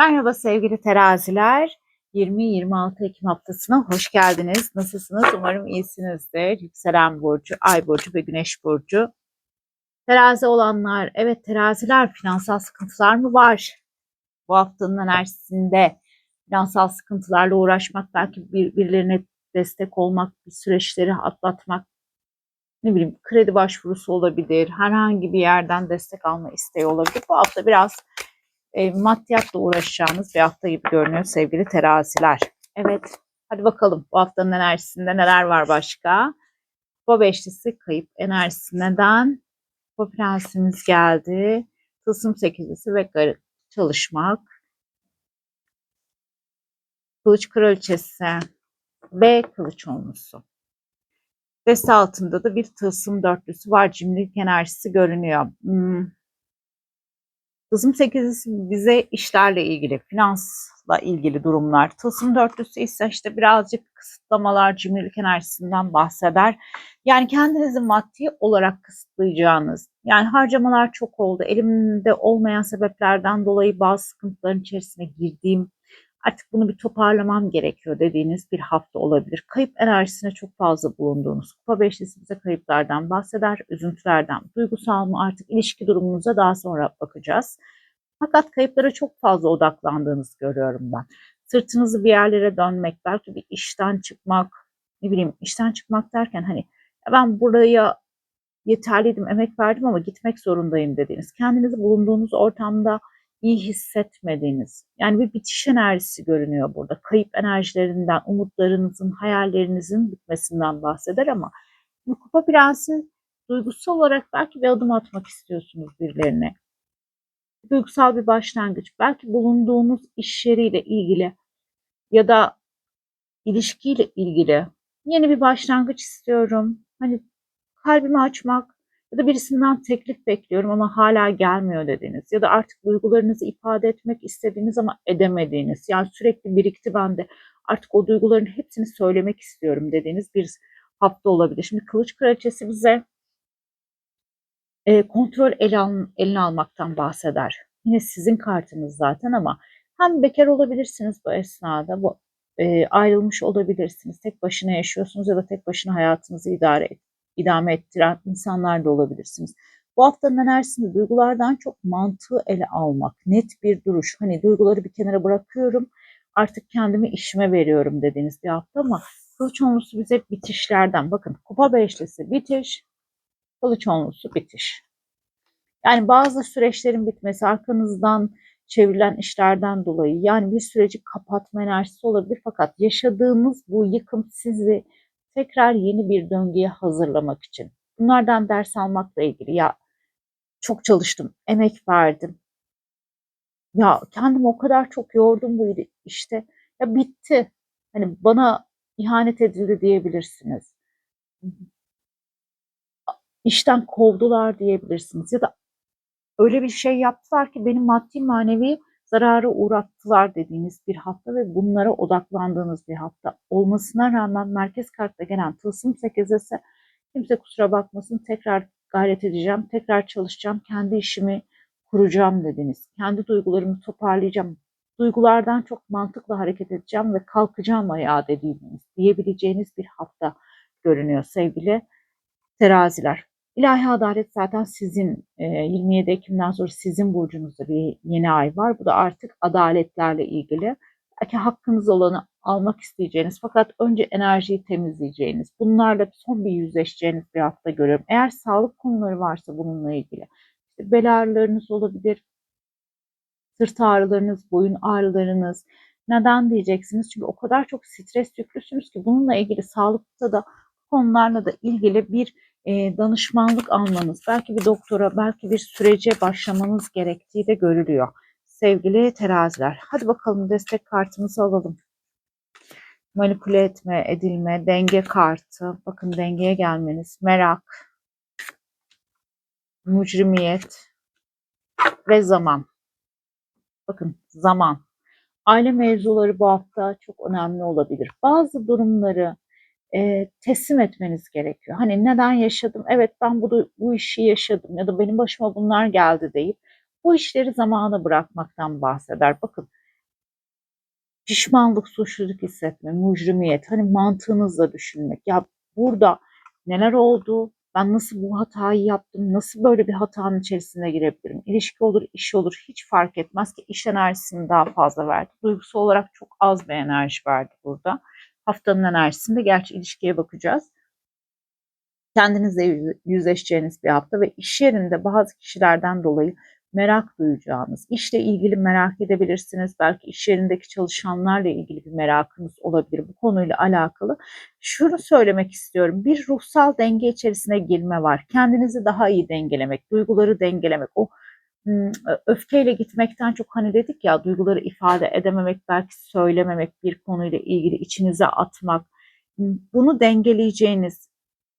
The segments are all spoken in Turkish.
Merhaba sevgili teraziler. 20-26 Ekim haftasına hoş geldiniz. Nasılsınız? Umarım iyisinizdir. Yükselen burcu, ay burcu ve güneş burcu. Terazi olanlar, evet teraziler finansal sıkıntılar mı var? Bu haftanın enerjisinde finansal sıkıntılarla uğraşmak, belki bir, birilerine destek olmak, bir süreçleri atlatmak, ne bileyim kredi başvurusu olabilir, herhangi bir yerden destek alma isteği olabilir. Bu hafta biraz e, maddiyatla uğraşacağınız bir hafta gibi görünüyor sevgili teraziler. Evet hadi bakalım bu haftanın enerjisinde neler var başka? Kupa beşlisi kayıp enerjisi neden? Kupa prensimiz geldi. Tılsım sekizlisi ve garip çalışmak. Kılıç kraliçesi ve kılıç onlusu. Deste altında da bir tılsım dörtlüsü var. Cimrilik enerjisi görünüyor. Hmm. Tılsım sekizlisi bize işlerle ilgili, finansla ilgili durumlar. Tılsım dörtlüsü ise işte birazcık kısıtlamalar, cimrilik enerjisinden bahseder. Yani kendinizi maddi olarak kısıtlayacağınız, yani harcamalar çok oldu, elimde olmayan sebeplerden dolayı bazı sıkıntıların içerisine girdiğim, artık bunu bir toparlamam gerekiyor dediğiniz bir hafta olabilir. Kayıp enerjisine çok fazla bulunduğunuz kupa beşlisi bize kayıplardan bahseder, üzüntülerden, duygusal mı artık ilişki durumunuza daha sonra bakacağız. Fakat kayıplara çok fazla odaklandığınızı görüyorum ben. Sırtınızı bir yerlere dönmek, belki bir işten çıkmak, ne bileyim işten çıkmak derken hani ben buraya yeterliydim, emek verdim ama gitmek zorundayım dediğiniz, kendinizi bulunduğunuz ortamda iyi hissetmediğiniz, yani bir bitiş enerjisi görünüyor burada. Kayıp enerjilerinden, umutlarınızın, hayallerinizin bitmesinden bahseder ama bu kupa prensi duygusal olarak belki bir adım atmak istiyorsunuz birilerine. Duygusal bir başlangıç. Belki bulunduğunuz iş yeriyle ilgili ya da ilişkiyle ilgili yeni bir başlangıç istiyorum. Hani kalbimi açmak, ya da birisinden teklif bekliyorum ama hala gelmiyor dediğiniz ya da artık duygularınızı ifade etmek istediğiniz ama edemediğiniz yani sürekli birikti bende artık o duyguların hepsini söylemek istiyorum dediğiniz bir hafta olabilir. Şimdi kılıç kraliçesi bize e, kontrol ele al, eline almaktan bahseder. Yine sizin kartınız zaten ama hem bekar olabilirsiniz bu esnada, bu e, ayrılmış olabilirsiniz, tek başına yaşıyorsunuz ya da tek başına hayatınızı idare et, idame ettiren insanlar da olabilirsiniz. Bu haftanın enerjisinde duygulardan çok mantığı ele almak, net bir duruş. Hani duyguları bir kenara bırakıyorum, artık kendimi işime veriyorum dediğiniz bir hafta ama kılıç onlusu bize bitişlerden. Bakın kupa beşlisi bitiş, kılıç onlusu bitiş. Yani bazı süreçlerin bitmesi arkanızdan çevrilen işlerden dolayı yani bir süreci kapatma enerjisi olabilir fakat yaşadığımız bu yıkım sizi tekrar yeni bir döngüye hazırlamak için. Bunlardan ders almakla ilgili ya çok çalıştım, emek verdim. Ya kendimi o kadar çok yordum bu işte. Ya bitti. Hani bana ihanet edildi diyebilirsiniz. İşten kovdular diyebilirsiniz ya da öyle bir şey yaptılar ki benim maddi manevi zararı uğrattılar dediğiniz bir hafta ve bunlara odaklandığınız bir hafta olmasına rağmen merkez kartta gelen tılsım sekizesi kimse kusura bakmasın tekrar gayret edeceğim, tekrar çalışacağım, kendi işimi kuracağım dediniz. Kendi duygularımı toparlayacağım. Duygulardan çok mantıkla hareket edeceğim ve kalkacağım ayağa dediğiniz, diyebileceğiniz bir hafta görünüyor sevgili teraziler. İlahi adalet zaten sizin 27 Ekim'den sonra sizin burcunuzda bir yeni ay var. Bu da artık adaletlerle ilgili. Belki hakkınız olanı almak isteyeceğiniz fakat önce enerjiyi temizleyeceğiniz, bunlarla son bir yüzleşeceğiniz bir hafta görüyorum. Eğer sağlık konuları varsa bununla ilgili işte bel ağrılarınız olabilir, sırt ağrılarınız, boyun ağrılarınız. Neden diyeceksiniz? Çünkü o kadar çok stres yüklüsünüz ki bununla ilgili sağlıkta da konularla da ilgili bir e, danışmanlık almanız, belki bir doktora, belki bir sürece başlamanız gerektiği de görülüyor. Sevgili teraziler. Hadi bakalım destek kartımızı alalım. Manipüle etme, edilme, denge kartı. Bakın dengeye gelmeniz, merak, mücrimiyet ve zaman. Bakın zaman. Aile mevzuları bu hafta çok önemli olabilir. Bazı durumları e, teslim etmeniz gerekiyor. Hani neden yaşadım? Evet ben bu, bu işi yaşadım ya da benim başıma bunlar geldi deyip bu işleri zamana bırakmaktan bahseder. Bakın pişmanlık, suçluluk hissetme, mucrimiyet, hani mantığınızla düşünmek. Ya burada neler oldu? Ben nasıl bu hatayı yaptım? Nasıl böyle bir hatanın içerisine girebilirim? İlişki olur, iş olur hiç fark etmez ki iş enerjisini daha fazla verdi. Duygusal olarak çok az bir enerji verdi burada. Haftanın enerjisinde gerçi ilişkiye bakacağız. Kendinizle yüzleşeceğiniz bir hafta ve iş yerinde bazı kişilerden dolayı merak duyacağınız, işle ilgili merak edebilirsiniz. Belki iş yerindeki çalışanlarla ilgili bir merakınız olabilir bu konuyla alakalı. Şunu söylemek istiyorum. Bir ruhsal denge içerisine girme var. Kendinizi daha iyi dengelemek, duyguları dengelemek. O öfkeyle gitmekten çok hani dedik ya duyguları ifade edememek, belki söylememek, bir konuyla ilgili içinize atmak. Bunu dengeleyeceğiniz,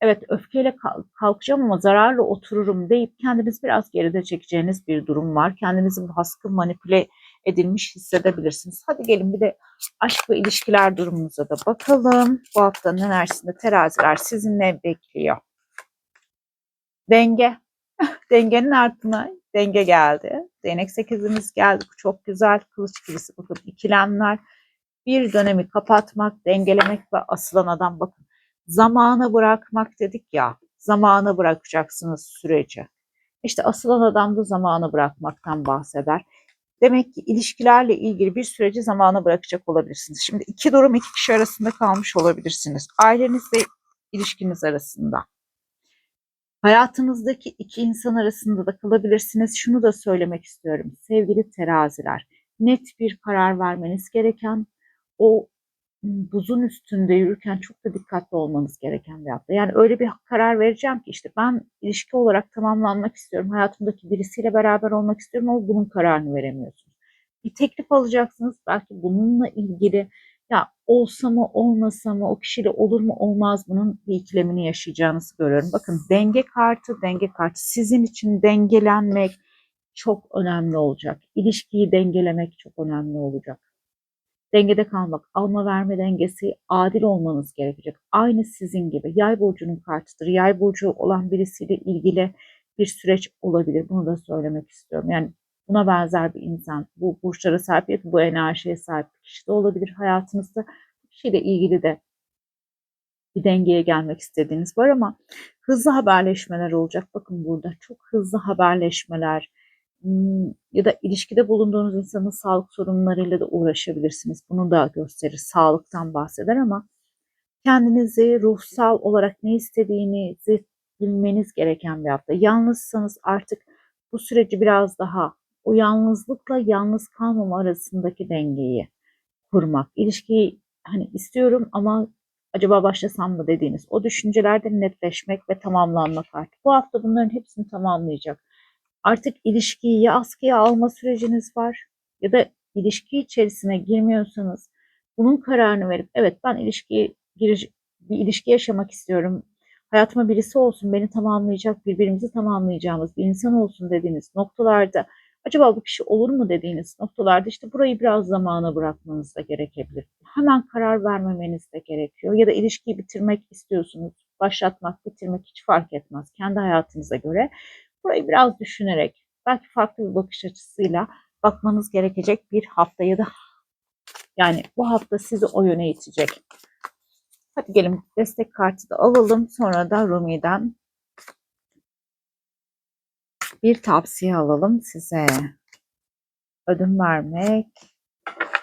evet öfkeyle kalkacağım ama zararla otururum deyip kendiniz biraz geride çekeceğiniz bir durum var. Kendinizi baskı manipüle edilmiş hissedebilirsiniz. Hadi gelin bir de aşk ve ilişkiler durumunuza da bakalım. Bu haftanın enerjisinde teraziler sizinle bekliyor. Denge. Dengenin altına denge geldi. Değnek sekizimiz geldi. Bu çok güzel. Kılıç ikilisi bakın ikilemler. Bir dönemi kapatmak, dengelemek ve asılan adam bakın Zamanı bırakmak dedik ya, zamanı bırakacaksınız süreci. İşte asılan adam da zamanı bırakmaktan bahseder. Demek ki ilişkilerle ilgili bir süreci zamana bırakacak olabilirsiniz. Şimdi iki durum iki kişi arasında kalmış olabilirsiniz. Ailenizle ilişkiniz arasında. Hayatınızdaki iki insan arasında da kalabilirsiniz. Şunu da söylemek istiyorum. Sevgili teraziler, net bir karar vermeniz gereken o buzun üstünde yürürken çok da dikkatli olmanız gereken bir hafta. Yani öyle bir karar vereceğim ki işte ben ilişki olarak tamamlanmak istiyorum. Hayatımdaki birisiyle beraber olmak istiyorum ama bunun kararını veremiyorsunuz. Bir teklif alacaksınız. Belki bununla ilgili ya olsa mı olmasa mı o kişiyle olur mu olmaz bunun bir ikilemini yaşayacağınızı görüyorum. Bakın denge kartı, denge kartı sizin için dengelenmek çok önemli olacak. İlişkiyi dengelemek çok önemli olacak dengede kalmak, alma verme dengesi adil olmanız gerekecek. Aynı sizin gibi yay burcunun kartıdır. Yay burcu olan birisiyle ilgili bir süreç olabilir. Bunu da söylemek istiyorum. Yani buna benzer bir insan, bu burçlara sahip, bu enerjiye sahip bir kişi de olabilir hayatınızda. Bu kişiyle ilgili de bir dengeye gelmek istediğiniz var ama hızlı haberleşmeler olacak. Bakın burada çok hızlı haberleşmeler, ya da ilişkide bulunduğunuz insanın sağlık sorunlarıyla da uğraşabilirsiniz. Bunu da gösterir. Sağlıktan bahseder ama kendinizi ruhsal olarak ne istediğinizi bilmeniz gereken bir hafta. Yalnızsanız artık bu süreci biraz daha o yalnızlıkla yalnız kalmama arasındaki dengeyi kurmak. İlişkiyi hani istiyorum ama acaba başlasam mı dediğiniz o düşüncelerde netleşmek ve tamamlanmak artık. Bu hafta bunların hepsini tamamlayacak artık ilişkiyi ya askıya alma süreciniz var ya da ilişki içerisine girmiyorsanız bunun kararını verip evet ben ilişkiye giriş, bir ilişki yaşamak istiyorum. Hayatıma birisi olsun, beni tamamlayacak, birbirimizi tamamlayacağımız bir insan olsun dediğiniz noktalarda acaba bu kişi olur mu dediğiniz noktalarda işte burayı biraz zamana bırakmanız da gerekebilir. Hemen karar vermemeniz de gerekiyor. Ya da ilişkiyi bitirmek istiyorsunuz. Başlatmak, bitirmek hiç fark etmez. Kendi hayatınıza göre. Burayı biraz düşünerek belki farklı bir bakış açısıyla bakmanız gerekecek bir hafta ya da yani bu hafta sizi o yöne itecek. Hadi gelin destek kartı da alalım. Sonra da Rumi'den bir tavsiye alalım size. Ödün vermek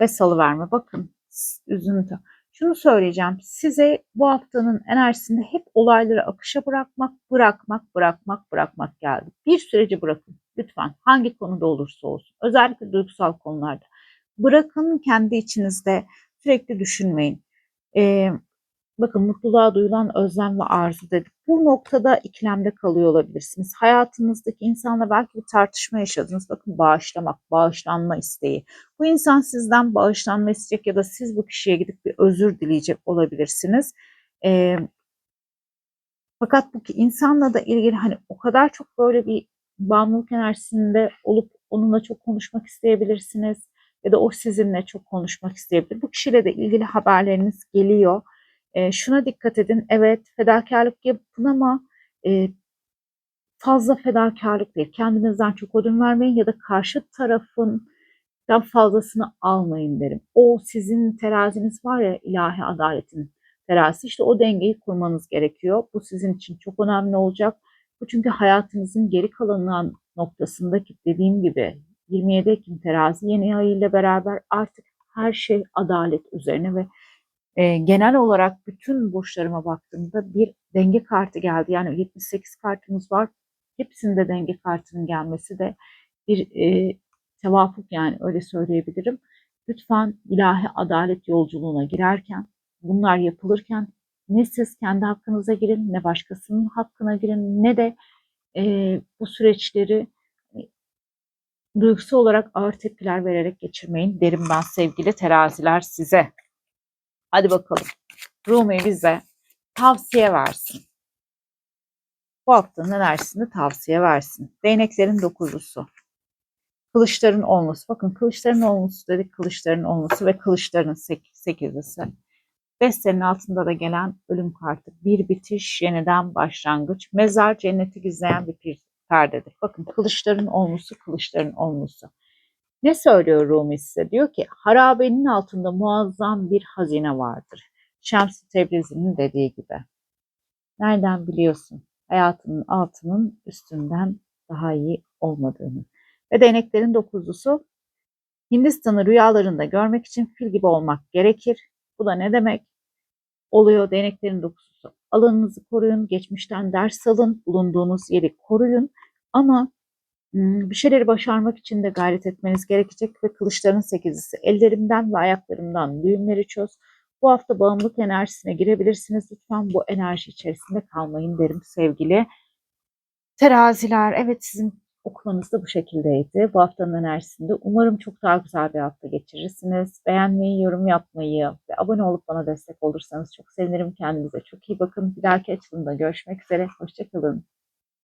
ve salı verme. Bakın üzüntü. Şunu söyleyeceğim. Size bu haftanın enerjisinde hep olayları akışa bırakmak, bırakmak, bırakmak, bırakmak geldi. Bir süreci bırakın. Lütfen hangi konuda olursa olsun. Özellikle duygusal konularda. Bırakın kendi içinizde sürekli düşünmeyin. Ee, Bakın mutluluğa duyulan özlem ve arzu dedik. Bu noktada ikilemde kalıyor olabilirsiniz. Hayatınızdaki insanla belki bir tartışma yaşadınız. Bakın bağışlamak, bağışlanma isteği. Bu insan sizden bağışlanma isteyecek ya da siz bu kişiye gidip bir özür dileyecek olabilirsiniz. Ee, fakat bu insanla da ilgili hani o kadar çok böyle bir bağımlılık enerjisinde olup onunla çok konuşmak isteyebilirsiniz. Ya da o sizinle çok konuşmak isteyebilir. Bu kişiyle de ilgili haberleriniz geliyor e, şuna dikkat edin. Evet fedakarlık yapın ama e, fazla fedakarlık değil. Kendinizden çok ödün vermeyin ya da karşı tarafın fazlasını almayın derim. O sizin teraziniz var ya ilahi adaletin terazisi işte o dengeyi kurmanız gerekiyor. Bu sizin için çok önemli olacak. Bu çünkü hayatınızın geri kalanından noktasındaki dediğim gibi 27 Ekim terazi yeni ay ile beraber artık her şey adalet üzerine ve e, genel olarak bütün burçlarıma baktığımda bir denge kartı geldi. Yani 78 kartımız var. Hepsinde denge kartının gelmesi de bir e, tevafuk yani öyle söyleyebilirim. Lütfen ilahi adalet yolculuğuna girerken, bunlar yapılırken ne siz kendi hakkınıza girin, ne başkasının hakkına girin, ne de e, bu süreçleri e, duygusal olarak ağır tepkiler vererek geçirmeyin derim ben sevgili teraziler size. Hadi bakalım. Rumi bize tavsiye versin. Bu haftanın enerjisini tavsiye versin. Değneklerin dokuzlusu. Kılıçların olması. Bakın kılıçların olması dedik. Kılıçların olması ve kılıçların sek sekizlisi. Destenin altında da gelen ölüm kartı. Bir bitiş, yeniden başlangıç. Mezar cenneti gizleyen bir perdedir. Bakın kılıçların olması, kılıçların olması. Ne söylüyor Rumi size? Diyor ki harabenin altında muazzam bir hazine vardır. Şems-i Tebrizi'nin dediği gibi. Nereden biliyorsun? Hayatının altının üstünden daha iyi olmadığını. Ve değneklerin dokuzlusu Hindistan'ı rüyalarında görmek için fil gibi olmak gerekir. Bu da ne demek? Oluyor değneklerin dokuzlusu. Alanınızı koruyun, geçmişten ders alın, bulunduğunuz yeri koruyun. Ama bir şeyleri başarmak için de gayret etmeniz gerekecek ve kılıçların sekizisi. Ellerimden ve ayaklarımdan düğümleri çöz. Bu hafta bağımlılık enerjisine girebilirsiniz. Lütfen bu enerji içerisinde kalmayın derim sevgili teraziler. Evet sizin okumanız da bu şekildeydi. Bu haftanın enerjisinde umarım çok daha güzel bir hafta geçirirsiniz. Beğenmeyi, yorum yapmayı ve abone olup bana destek olursanız çok sevinirim. Kendinize çok iyi bakın. Bir dahaki açılımda görüşmek üzere. Hoşçakalın.